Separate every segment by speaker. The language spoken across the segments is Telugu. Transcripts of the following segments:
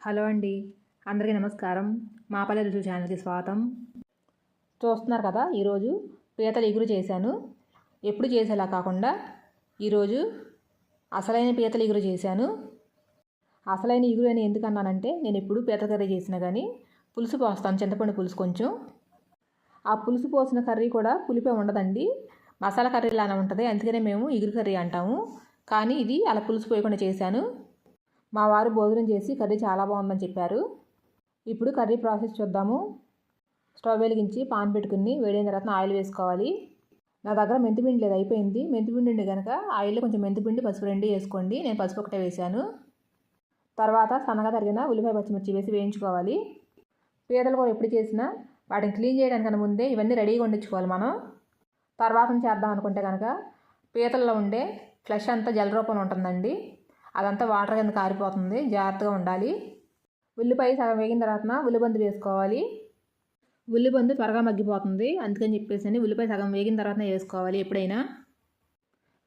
Speaker 1: హలో అండి. అందరికీ నమస్కారం. మా పల్లె రుచి ఛానల్కి స్వాగతం. చూస్తున్నారు కదా ఈరోజు పీతలు ఇగురు చేశాను. ఎప్పుడు చేసేలా కాకుండా ఈరోజు అసలైన పీతలు ఇగురు చేశాను. అసలైన ఇగురు అని ఎందుకు అన్నానంటే నేను ఎప్పుడు పీత కర్రీ చేసినా కానీ పులుసు పోస్తాను చింతపండు పులుసు కొంచెం. ఆ పులుసు పోసిన కర్రీ కూడా పులిపే ఉండదండి. మసాలా కర్రీ లానే ఉంటుంది అందుకనే మేము ఇగురు కర్రీ అంటాము. కానీ ఇది అలా పులుసు పోయకుండా చేశాను. మా వారు భోజనం చేసి కర్రీ చాలా బాగుందని చెప్పారు. ఇప్పుడు కర్రీ ప్రాసెస్ చూద్దాము. స్టవ్ వెలిగించి పాన్ పెట్టుకుని వేడైన తర్వాత ఆయిల్ వేసుకోవాలి. నా దగ్గర మెంతిపిండి లేదు అయిపోయింది. మెంతిపిండి ఉండి కనుక ఆయిల్లో కొంచెం మెంతిపిండి పసుపు రెండు వేసుకోండి. నేను పసుపు ఒకటే వేశాను. తర్వాత సన్నగా తరిగిన ఉల్లిపాయ పచ్చిమిర్చి వేసి వేయించుకోవాలి. పీతలు కూడా ఎప్పుడు చేసినా వాటిని క్లీన్ చేయడానికన్నా ముందే ఇవన్నీ రెడీగా వండించుకోవాలి మనం. తర్వాత చేద్దాం అనుకుంటే కనుక పీతల్లో ఉండే ఫ్లెష్ అంతా జల రూపంలో ఉంటుందండి. అదంతా వాటర్ కింద కారిపోతుంది. జాగ్రత్తగా ఉండాలి. ఉల్లిపాయ సగం వేగిన తర్వాత ఉల్లిబందు వేసుకోవాలి. ఉల్లిబందు త్వరగా మగ్గిపోతుంది. అందుకని చెప్పేసి అని ఉల్లిపాయ సగం వేగిన తర్వాత వేసుకోవాలి ఎప్పుడైనా.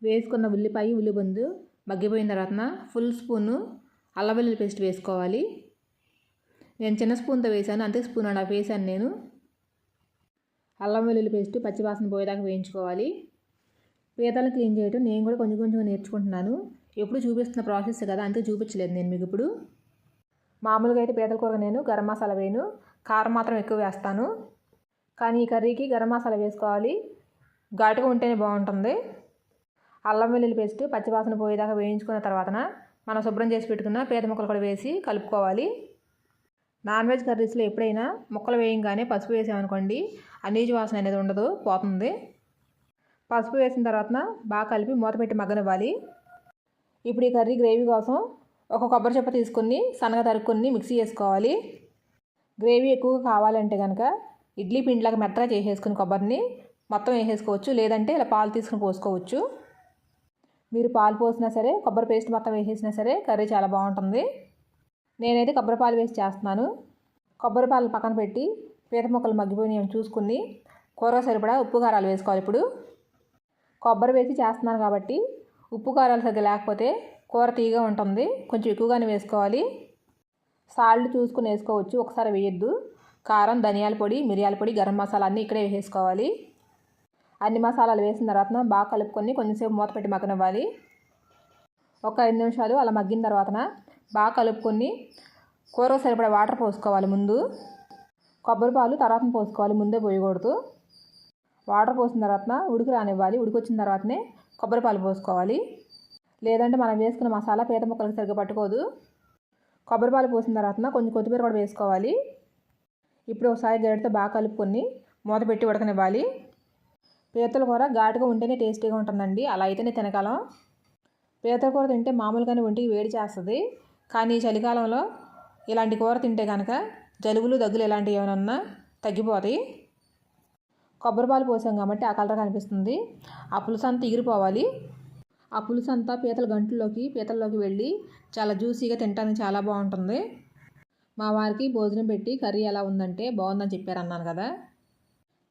Speaker 1: వేసుకున్న ఉల్లిపాయ ఉల్లిబందు మగ్గిపోయిన తర్వాత ఫుల్ స్పూను అల్లం వెల్లుల్లి పేస్ట్ వేసుకోవాలి. నేను చిన్న స్పూన్తో వేసాను అంతే స్పూన్ అలా వేసాను నేను. అల్లం వెల్లుల్లి పేస్ట్ పచ్చివాసన పోయేదాకా వేయించుకోవాలి. పీతలు క్లీన్ చేయటం నేను కూడా కొంచెం కొంచెం నేర్చుకుంటున్నాను. ఎప్పుడు చూపిస్తున్న ప్రాసెస్ కదా అంతే చూపించలేదు నేను మీకు ఇప్పుడు. మామూలుగా అయితే పీతల కూర నేను గరం మసాలా వేయను. కారం మాత్రం ఎక్కువ వేస్తాను. కానీ ఈ కర్రీకి గరం మసాలా వేసుకోవాలి. ఘాటుగా ఉంటేనే బాగుంటుంది. అల్లం వెల్లుల్లి పేస్ట్ పచ్చివాసన పోయేదాకా వేయించుకున్న తర్వాతన మనం శుభ్రం చేసి పెట్టుకున్న పీత ముక్కలు కూడా వేసి కలుపుకోవాలి. నాన్ వెజ్ కర్రీస్లో ఎప్పుడైనా ముక్కలు వేయంగానే పసుపు వేసామనుకోండి అనీజు వాసన అనేది ఉండదు పోతుంది. పసుపు వేసిన తర్వాత బాగా కలిపి మూత పెట్టి మగ్గనివ్వాలి. ఇప్పుడు ఈ కర్రీ గ్రేవీ కోసం ఒక కొబ్బరి చెప్ప తీసుకొని సన్నగా తరుక్కుని మిక్సీ చేసుకోవాలి. గ్రేవీ ఎక్కువగా కావాలంటే కనుక ఇడ్లీ పిండిలాగా మెత్తగా చేసేసుకుని కొబ్బరిని మొత్తం వేసేసుకోవచ్చు. లేదంటే ఇలా పాలు తీసుకుని పోసుకోవచ్చు. మీరు పాలు పోసినా సరే కొబ్బరి పేస్ట్ మొత్తం వేసేసినా సరే కర్రీ చాలా బాగుంటుంది. నేనైతే కొబ్బరి పాలు వేసి చేస్తున్నాను. కొబ్బరి పాలు పక్కన పెట్టి పీత ముక్కలు మగ్గిపోయినాయి చూసుకుని కూర సరిపడా ఉప్పు కారాలు వేసుకోవాలి ఇప్పుడు. కొబ్బరి వేసి చేస్తున్నాను కాబట్టి ఉప్పు కారాలు సరిగ్గా లేకపోతే కూర తీగా ఉంటుంది. కొంచెం ఎక్కువగానే వేసుకోవాలి. సాల్ట్ చూసుకుని వేసుకోవచ్చు. ఒకసారి వేయొద్దు. కారం ధనియాల పొడి మిరియాల పొడి గరం మసాలా అన్నీ ఇక్కడే వేసుకోవాలి అన్ని మసాలాలు వేసిన తర్వాత బాగా కలుపుకొని కొంచెంసేపు మూత పెట్టి మగ్గనివ్వాలి. ఒక ఐదు నిమిషాలు అలా మగ్గిన తర్వాత బాగా కలుపుకొని కూర సరిపడా వాటర్ పోసుకోవాలి ముందు. కొబ్బరి పాలు తర్వాత పోసుకోవాలి. ముందే పోయకూడదు. వాటర్ పోసిన తర్వాత ఉడికి రానివ్వాలి. ఉడికొచ్చిన తర్వాతనే కొబ్బరి పాలు పోసుకోవాలి. లేదంటే మనం వేసుకున్న మసాలా పీత ముక్కలకు సరిగ్గా పట్టుకోదు. కొబ్బరి పాలు పోసిన తర్వాత కొంచెం కొత్తిమీర కూడా వేసుకోవాలి. ఇప్పుడు ఒకసారి గరిటతో బాగా కలుపుకొని మూత పెట్టి ఉడకనివ్వాలి. పీతల కూర ఘాటుగా ఉంటేనే టేస్టీగా ఉంటుందండి. అలా అయితేనే తినకాలం పీతల కూర తింటే మామూలుగానే ఒంటికి వేడి చేస్తుంది. కానీ చలికాలంలో ఇలాంటి కూర తింటే కనుక జలుబులు దగ్గులు ఇలాంటివి ఏమైనా తగ్గిపోతాయి. కొబ్బరి పాలు పోసాం కాబట్టి ఆ కలర్ కనిపిస్తుంది. ఆ పులుసు అంతా ఎగిరిపోవాలి ఆ పులుసు అంతా పీతల గంటల్లోకి పీతల్లోకి వెళ్ళి చాలా జ్యూసీగా తింటానికి చాలా బాగుంటుంది. మా వారికి భోజనం పెట్టి కర్రీ ఎలా ఉందంటే బాగుందని చెప్పారు అన్నాను కదా.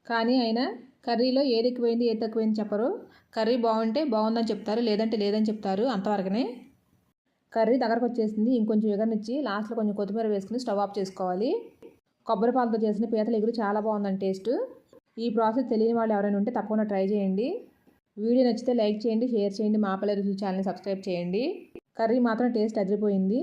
Speaker 1: కానీ అయినా కర్రీలో ఏది ఎక్కువైంది ఏది తక్కువైంది చెప్పరు. కర్రీ బాగుంటే బాగుందని చెప్తారు లేదంటే లేదని చెప్తారు అంతవరకునే. కర్రీ దగ్గరకు వచ్చేసింది ఇంకొంచెం ఎగరనిచ్చి లాస్ట్లో కొంచెం కొత్తిమీర వేసుకుని స్టవ్ ఆఫ్ చేసుకోవాలి. కొబ్బరి పాలతో చేసిన పీతల ఎగురు చాలా బాగుందండి టేస్ట్. ఈ ప్రాసెస్ తెలియని వాళ్ళు ఎవరైనా ఉంటే తప్పకుండా ట్రై చేయండి. వీడియో నచ్చితే లైక్ చేయండి షేర్ చేయండి మా పల్లె రుచి ఛానల్ని సబ్స్క్రైబ్ చేయండి. కర్రీ మాత్రం టేస్ట్ అదిరిపోయింది.